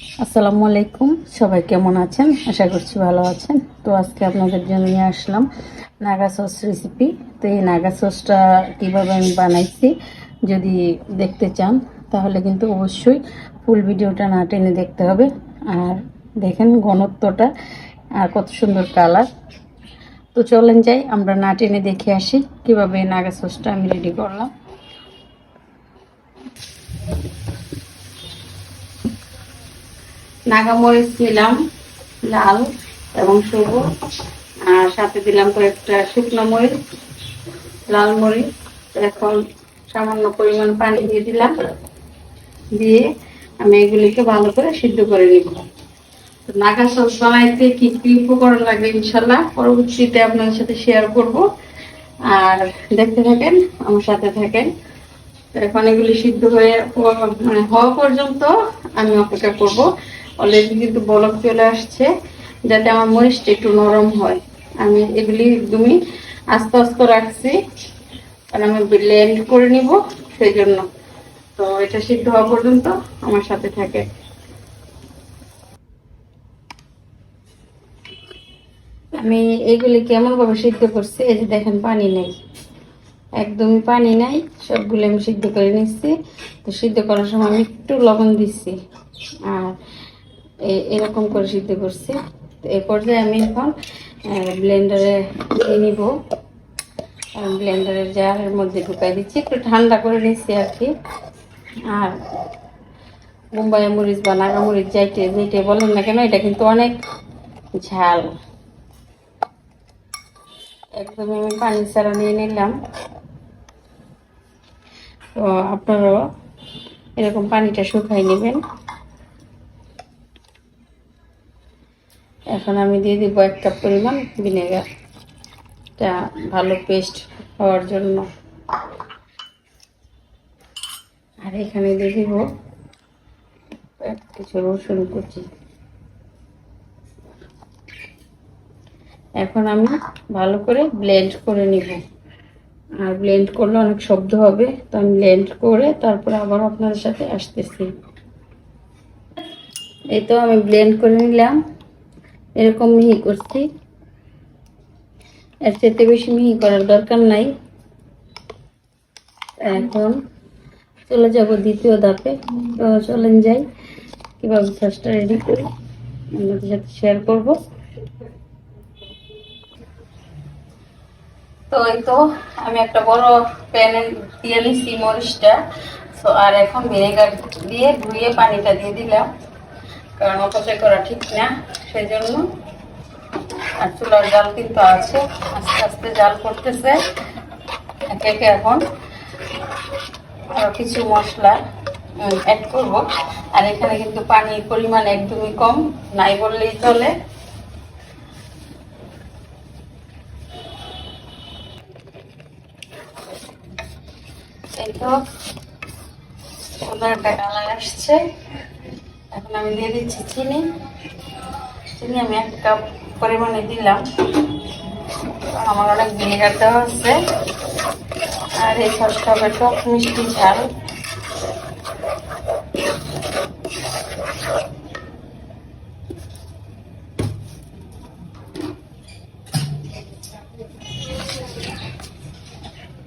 আসসালামু আলাইকুম। সবাই কেমন আছেন? আশা করছি ভালো আছেন। তো আজকে আপনাদের জন্য নিয়ে আসলাম নাগা সস রেসিপি তো এই নাগা সসটা কীভাবে আমি বানাইছি যদি দেখতে চান, তাহলে কিন্তু অবশ্যই ফুল ভিডিওটা না টেনে দেখতে হবে। আর দেখেন ঘনত্বটা আর কত সুন্দর কালার তো চলেন যাই, আমরা না টেনে দেখে আসি কীভাবে নাগা সসটা আমি রেডি করলাম। নাগামরিচ নিলাম লাল এবং সবুজ। আর সাথে দিলাম কয়েকটা শুকনো মরিচ, লাল মরিচ। এখন সামান্য পরিমাণ পানি দিয়ে দিলাম। দিয়ে আমি এগুলিকে ভালো করে সিদ্ধ করে নিব। নাগা সস বানাইতে কি কি উপকরণ লাগবে ইনশাল্লাহ? পরবর্তীতে আপনাদের সাথে শেয়ার করব। আর দেখতে থাকেন, আমার সাথে থাকেন। এখন এগুলি সিদ্ধ হয়ে মানে হওয়া পর্যন্ত আমি অপেক্ষা করব। অলরেডি কিন্তু বলক চলে আসছে, যাতে আমার মরিচটা একটু নরম হয়। আমি এগুলি একদমই আস্তে আস্তে রাখছি কারণ আমি ব্লেন্ড করে নিব সেই জন্য তো এটা সিদ্ধ হওয়া পর্যন্ত আমার সাথে থাকে আমি এগুলি কেমন ভাবে সিদ্ধ করছি, এই যে দেখেন পানি নেই। একদমই পানি নাই, সবগুলো আমি সিদ্ধ করে নিচ্ছি। তো সিদ্ধ করার সময় আমি একটু লবণ দিচ্ছি। আর এরকম করে সিদ্ধ করছি। তো এই পর্যায়ে আমি এখন ব্লেন্ডারে নিব। ব্লেন্ডারের জারের মধ্যে ঢুকাই দিচ্ছি, একটু ঠান্ডা করে নিচ্ছি আর কি। আর মুম্বাই মরিচ বা নাগা মরিচ যাইতে যেটা বলেন না কেন, এটা কিন্তু অনেক ঝাল। একদমই আমি পানি ছাড়া নিয়ে নিলাম। তো আপনারাও এরকম পানিটা শুকাই নেবেন। এখন আমি দিয়ে দিব এক কাপ পরিমাণ ভিনেগার। এটা ভালো পেস্ট হওয়ার জন্য। আর এখানে দিয়ে দিব কিছু রসুন কুচি। এখন আমি ভালো করে ব্লেন্ড করে নিব। আর ব্লেন্ড করলে অনেক শব্দ হবে, তো আমি ব্লেন্ড করে তারপরে আবার আপনাদের সাথে আসতেছি। এই তো আমি ব্লেন্ড করে নিলাম। এরকম মিহি করছি। এর চেয়ে বেশি মিহি করার দরকার নাই। এখন চলে যাব দ্বিতীয় ধাপে। তো চলেন যাই। কীভাবে সসটা রেডি করি, আপনাদের সাথে শেয়ার করব। তো এই তো, আমি একটা বড় প্যানে দিয়ে নিচ্ছি মরিচটা। তো আর এখন ভিনেগার দিয়ে ধুয়ে পানিটা দিয়ে দিলাম। কারণ অপচয় করা ঠিক না সেই জন্য আর চুলার জাল কিন্তু আছে। আস্তে আস্তে জাল করতেছে। একে এখন কিছু মশলা অ্যাড করব। আর এখানে কিন্তু পানির পরিমাণ একদমই কম, নাই বললেই চলে। এই তো সুন্দর একটা কালার আসছে। এখন আমি দিয়ে দিচ্ছি চিনি। চিনি আমি এক কাপ পরিমাণে দিলাম। আমার অনেক ভিনেগার দেওয়া হচ্ছে আর এই সসটা হবে টক মিষ্টি ঝাল।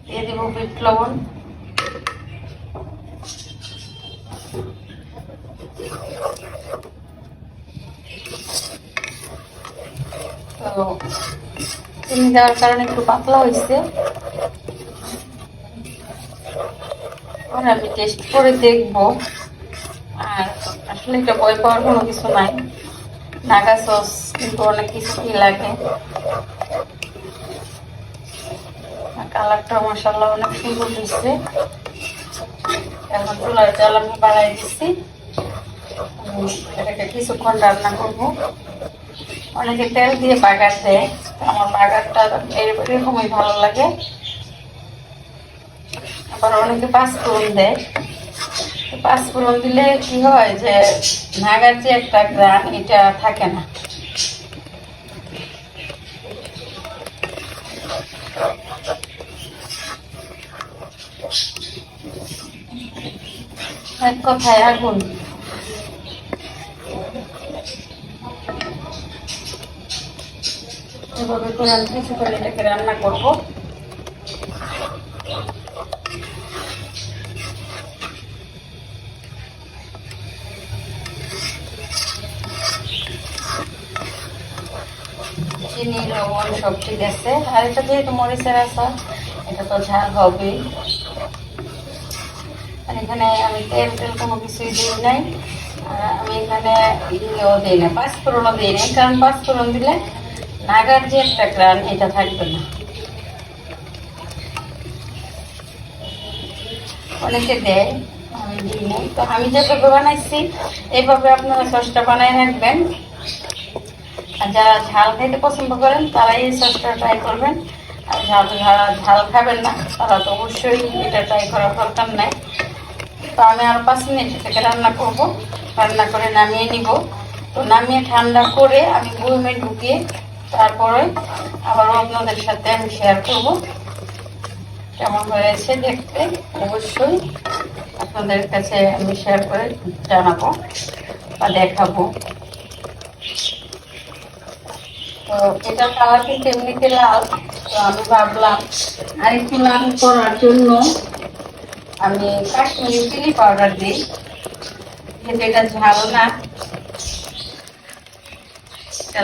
দিয়ে দেব বিট লবণ। তো চিনি দেওয়ার কারণে একটু পাতলা হয়েছে। আর আমি টেস্ট করে দেখব। আর আসলে এটা বই পাওয়ার কোনো কিছু নাই। নাগা সস কিন্তু অনেক কিছু কি লাগে কালারটা মশাল্লা অনেক সুন্দর দিচ্ছে এখন চুলার জাল আমি বাড়াই দিচ্ছি। এটাকে কিছুক্ষণ রান্না করব। অনেকে তেল দিয়ে বাগার দেয়। আমার বাগারটা এরকমই ভালো লাগে। আবার অনেকে পাঁচফোড়ন দেয়। পাঁচফোড়ন দিলে কি হয় যে নাগার যে একটা গ্রান, এটা থাকে না। এক কথায় আগুন। এভাবে করে আমি কিছুক্ষণ এটাকে রান্না করব। চিনি, লবণ, সব ঠিক আছে। আর এটা যেহেতু মরিচের আচার, এটা তো ঝাল হবেই। আর এখানে আমি তেল টেল কোনো কিছুই দিই নাই। আমি এখানে ইয়েও দিই না, পাঁচফোড়নও দিই নাই, কারণ পাঁচফোড়ন দিলে নাগার যে একটা গ্রান এটা থাকবে না। অনেকে দেয়, আমি দিই নাই। তো আমি যেভাবে বানাইছি এইভাবে আপনারা সসটা বানাই রাখবেন। আর যারা ঝাল খেতে পছন্দ করেন তারা এই সসটা ট্রাই করবেন। আর ঝাল যারা ঝাল খাবেন না, তারা তো অবশ্যই এটা ট্রাই করার দরকার নাই। তো আমি আর পাঁচ মিনিট এটাকে রান্না করব। রান্না করে নামিয়ে নিব। তো নামিয়ে ঠান্ডা করে আমি বয়মে ঢুকিয়ে তারপরে আবার আপনাদের সাথে আমি শেয়ার করব। কেমন হয়েছে দেখতে অবশ্যই আপনাদের কাছে আমি শেয়ার করে জানাব বা দেখাবো। তো এটা কালার কিন্তু এমনিতে লাল, তো আমি ভাবলাম আর লাল করার জন্য আমি কাশ্মীরি চিলি পাউডার দিই। কিন্তু এটা ঝাল না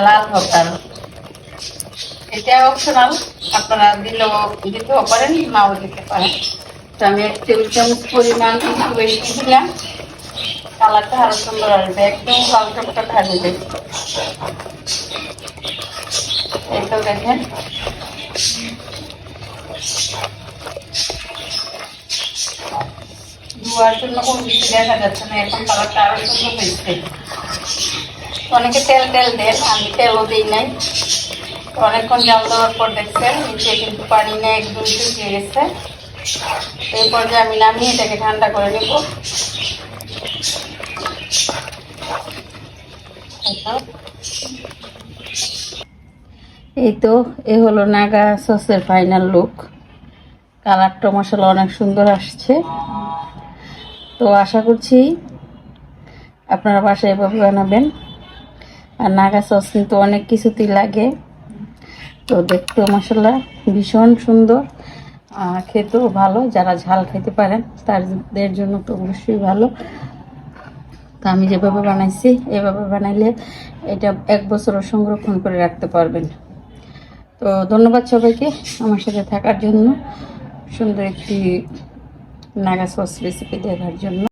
লাল হতার এটা অপশনাল আপনারা দিলেও দিতেও পারেন, নাও দিতে পারেন। তো আমি টেবিল চামচ পরিমাণ একটু বেশি দিলাম। কালারটা আরও সুন্দর আসবে, একদম লাল এই তো দেখেন। ধোয়ার জন্য দেখা যাচ্ছে না, এখন কালারটা হয়েছে। অনেকে তেল তেল দেন, আমি তেলও দিই নাই। অনেকক্ষণ জাল দেওয়ার পর দেখছেন নিচে কিন্তু পানি নেই একদম শুকিয়ে গেছে। এই পর্যায়ে আমি নামিয়ে এটাকে ঠান্ডা করে নেব। এই তো, এ হলো নাগা সসের ফাইনাল লুক কালারটা মশলা অনেক সুন্দর আসছে। তো আশা করছি আপনারা বাসায় এভাবে বানাবেন। আর নাগা সস কিন্তু অনেক কিছুতেই লাগে। তো দেখতেও মশলা ভীষণ সুন্দর। খেতেও ভালো, যারা ঝাল খেতে পারেন তাদের জন্য তো অবশ্যই ভালো। তো আমি যেভাবে বানাইছি, এভাবে বানাইলে এটা এক বছরও সংরক্ষণ করে রাখতে পারবেন। তো ধন্যবাদ সবাইকে আমার সাথে থাকার জন্য, সুন্দর একটি নাগা সস রেসিপি দেখার জন্য।